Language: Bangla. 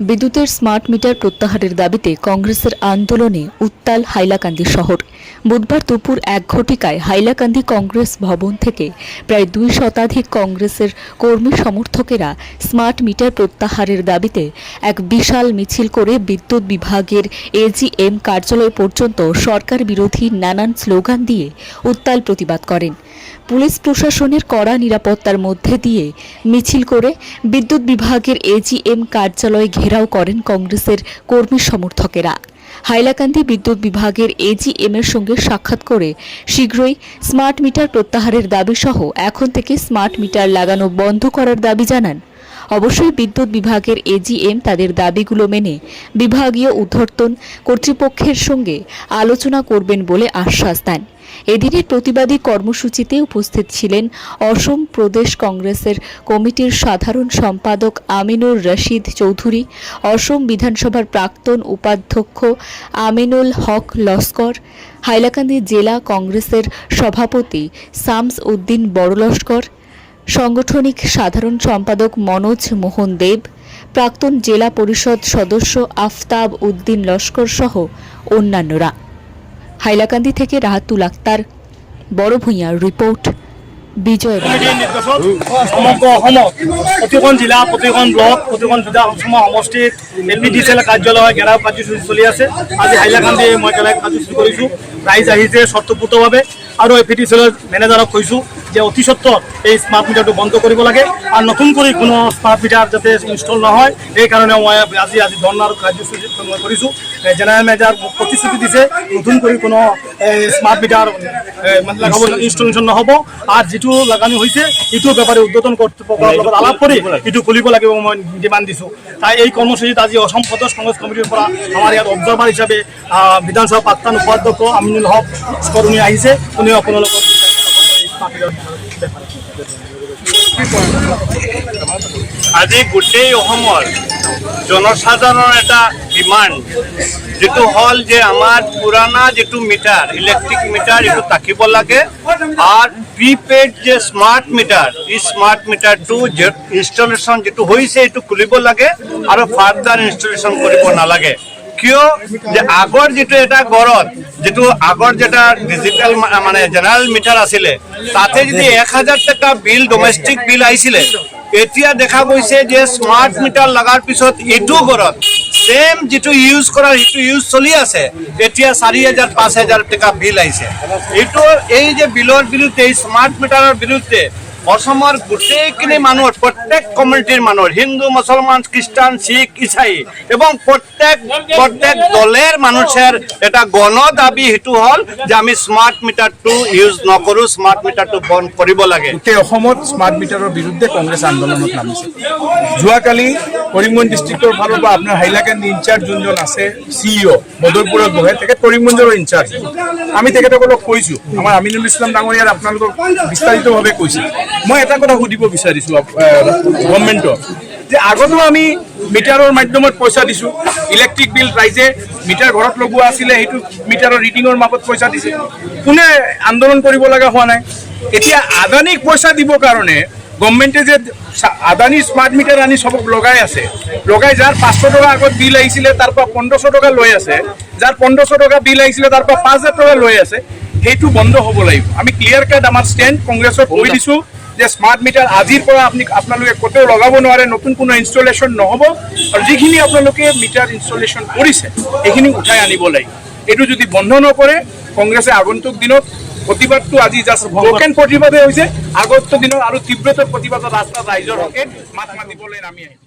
বিদ্যুতের স্মার্ট মিটার প্রত্যাহারের দাবিতে কংগ্রেসের আন্দোলনে উত্তাল হাইলাকান্দি শহর। বুধবার দুপুর এক ঘটিকায় হাইলাকান্দি কংগ্রেস ভবন থেকে প্রায় দুই শতাধিক কংগ্রেসের কর্মী সমর্থকেরা স্মার্ট মিটার প্রত্যাহারের দাবিতে এক বিশাল মিছিল করে বিদ্যুৎ বিভাগের এজিএম কার্যালয় পর্যন্ত সরকার বিরোধী নানান স্লোগান দিয়ে উত্তাল প্রতিবাদ করেন। পুলিশ প্রশাসনের কড়া নিরাপত্তার মধ্যে দিয়ে মিছিল করে বিদ্যুৎ বিভাগের এজিএম কার্যালয় ঘেরাও করেন কংগ্রেসের কর্মী সমর্থকেরা। হাইলাকান্দি বিদ্যুৎ বিভাগের এজিএম এর সঙ্গে সাক্ষাৎ করে শীঘ্রই স্মার্ট মিটার প্রত্যাহারের দাবি সহ এখন থেকে স্মার্ট মিটার লাগানো বন্ধ করার দাবি জানান অবশ্যই বিদ্যুৎ বিভাগের এজিএম তাদের দাবিগুলো মেনে বিভাগীয় উদ্ধর্তন কর্তৃপক্ষের সঙ্গে আলোচনা করবেন বলে আশ্বাস দেন। এদিনের প্রতিবাদী কর্মসূচিতে উপস্থিত ছিলেন অসম প্রদেশ কংগ্রেসের কমিটির সাধারণ সম্পাদক আমিনুর রশিদ চৌধুরী, অসম বিধানসভার প্রাক্তন উপাধ্যক্ষ আমিনুল হক লস্কর, হাইলাকান্দি জেলা কংগ্রেসের সভাপতি সামস উদ্দিন বড়লস্কর সাংগঠনিক সাধারণ সম্পাদক মনোজ মোহন দেব, প্রাক্তন জেলা পরিষদ সদস্য আফতাব উদ্দিন লস্কর সহ অন্যান্যরা। হাইলাকান্দি থেকে রাহাতুল আক্তার, বড় ভূঁইয়ার রিপোর্ট, বিজয় সমগ্ৰ অসমত ব্লক প্ৰতিখন বিধানসভা সমষ্টিত এল পি ডি চি এল কাৰ্যালয় ঘেৰাও কাৰ্যসূচী চলি আছে। আজি হাইলাকান্দি মই একেলগে কাৰ্যসূচী কৰিছোঁ। ৰাইজ আহিছে স্বতঃপূৰ্তভাৱে আৰু এ পি ডি চি এলৰ মেনেজাৰক কৈছোঁ যে অতি সত্তত এই স্মাৰ্ট মিটাৰটো বন্ধ কৰিব লাগে। আৰু নতুন কৰি কোনো স্মাৰ্ট মিটাৰ যাতে ইনষ্টল নহয় সেইকাৰণে মই আজি আজি ধৰ্ণাৰ কাৰ্যসূচী মই কৰিছোঁ। জেনেৰেল মেনেজাৰ মোক প্ৰতিশ্ৰুতি দিছে নতুন কৰি কোনো স্মাৰ্ট মিটাৰ মানে লগাব ইনষ্টলেশ্যন নহ'ব। আৰু যিটো লগানি হৈছে ইটোৰ ব্যাপারে উদ্বোধন কর্তৃপক্ষৰ লগত আলাপ কৰি ইটো খুলিব লাগিব মই ডিমাণ্ড দিছোঁ। তাই এই কৰ্মসূচীত আজি অসম প্ৰদেশ কংগ্ৰেছ কমিটিৰ পৰা আমাৰ ইয়াত অবজাৰ্ভাৰ হিচাপে বিধানসভা প্ৰাক্তন উপাধ্যক্ষ আমিনুল হক স্কৰণী আহিছে। কোনেও আপোনালোকক আজি গোটেই অসমৰ জনসাধাৰণৰ এটা ডিমাণ্ড, যিটো হ'ল যে আমাৰ পুৰণা যিটো মিটাৰ, ইলেক্ট্ৰিক মিটাৰ, এইটো থাকিব লাগে। আৰু প্ৰিপেইড যে স্মাৰ্ট মিটাৰ, এই স্মাৰ্ট মিটাৰটো ইনষ্টলেশ্যন যিটো হৈছে, এইটো খুলিব লাগে আৰু ফাৰ্দাৰ ইনষ্টলেশ্যন কৰিব নালাগে। কিয়? যে আগৰ যিটো এটা গড়ত, যিটো আগৰ যেটা ডিজিটেল মানে জেনেৰেল মিটাৰ আছিলে, তাতে যদি এক হাজাৰ টকা বিল ডমেষ্টিক বিল আহিছিলে, এতিয়া দেখা গৈছে যে স্মাৰ্ট মিটাৰ লগাৰ পিছত এইটো ঘৰত ছেম যিটো ইউজ কৰা, সেইটো ইউজ চলি আছে, এতিয়া চাৰি হাজাৰ, পাঁচ হাজাৰ টকা বিল আহিছে। এইটো, এই যে বিলৰ বিৰুদ্ধে, এই স্মাৰ্ট মিটাৰৰ বিৰুদ্ধে অসমৰ গোটেইখিনি মানুহৰ প্ৰত্যেক কমিউনিটিৰ মানুহৰ হিন্দু, মুছলমান, খ্ৰীষ্টান, শিখ, ইছাই এবং প্ৰত্যেক প্ৰত্যেক দলের মানুষের এটা গণ দাবি সেইটো হ'ল যে আমি স্মাৰ্ট মিটাৰটো ইউজ নকৰোঁ স্মাৰ্ট মিটাৰটো বন্ধ কৰিব লাগে। গোটেই অসমত স্মাৰ্ট মিটাৰৰ বিৰুদ্ধে কংগ্ৰেছ আন্দোলনত নামিছে। যোৱাকালি কৰিমগঞ্জ ডিষ্ট্ৰিক্টৰ ফালৰ পৰা আপোনাৰ হাইলাকান্দি ইনচাৰ্জ যোনজন আছে চিইঅ মদৰপুৰত বহে তেখেত কৰিমগঞ্জৰ ইনচাৰ্জ আমি তেখেতসকলক কৈছোঁ, আমাৰ আমিনুল ইছলাম ডাঙৰীয়াৰ আপোনালোকক বিস্তাৰিতভাৱে কৈছে। মই এটা কথা সুধিব বিচাৰিছোঁ গভৰ্ণমেণ্টক যে আগতো আমি মিটাৰৰ মাধ্যমত পইচা দিছোঁ ইলেক্ট্ৰিক বিল ৰাইজে মিটাৰ ঘৰত লগোৱা আছিলে সেইটো মিটাৰৰ ৰিডিঙৰ মাপত পইচা দিছে। কোনে আন্দোলন কৰিব লগা হোৱা নাই? এতিয়া আদানীক পইচা দিবৰ কাৰণে গভৰ্ণমেণ্টে যে আদানী স্মাৰ্ট মিটাৰ আনি চবক লগাই আছে লগাই যাৰ পাঁচশো টকা আগত বিল আহিছিলে তাৰ পৰা পোন্ধৰশ টকা লৈ আছে যাৰ পোন্ধৰশ টকা বিল আহিছিলে তাৰ পৰা পাঁচ হাজাৰ টকা লৈ আছে সেইটো বন্ধ হ'ব লাগিব। আমি ক্লিয়াৰ কাট আমাৰ ষ্টেণ্ড কংগ্ৰেছত কৈ দিছোঁ যে স্মাৰ্ট মিটাৰ আজিৰ পৰা আপুনি আপোনালোকে ক'তেও লগাব নোৱাৰে নতুন কোনো ইনষ্টলেশ্যন নহ'ব। আৰু যিখিনি আপোনালোকে মিটাৰ ইনষ্টলেশ্যন কৰিছে সেইখিনি উঠাই আনিব লাগিব এইটো যদি বন্ধ নকৰে কংগ্ৰেছে আগন্তুক দিনত প্ৰতিবাদটো আজি জাষ্ট ব্ৰকেন প্ৰতিবাদে হৈছে। আগন্তুক দিনত আৰু তীব্ৰতৰ প্ৰতিবাদত ৰাস্তাত ৰাইজৰ হকে মাত মাতিবলৈ নামি আহিম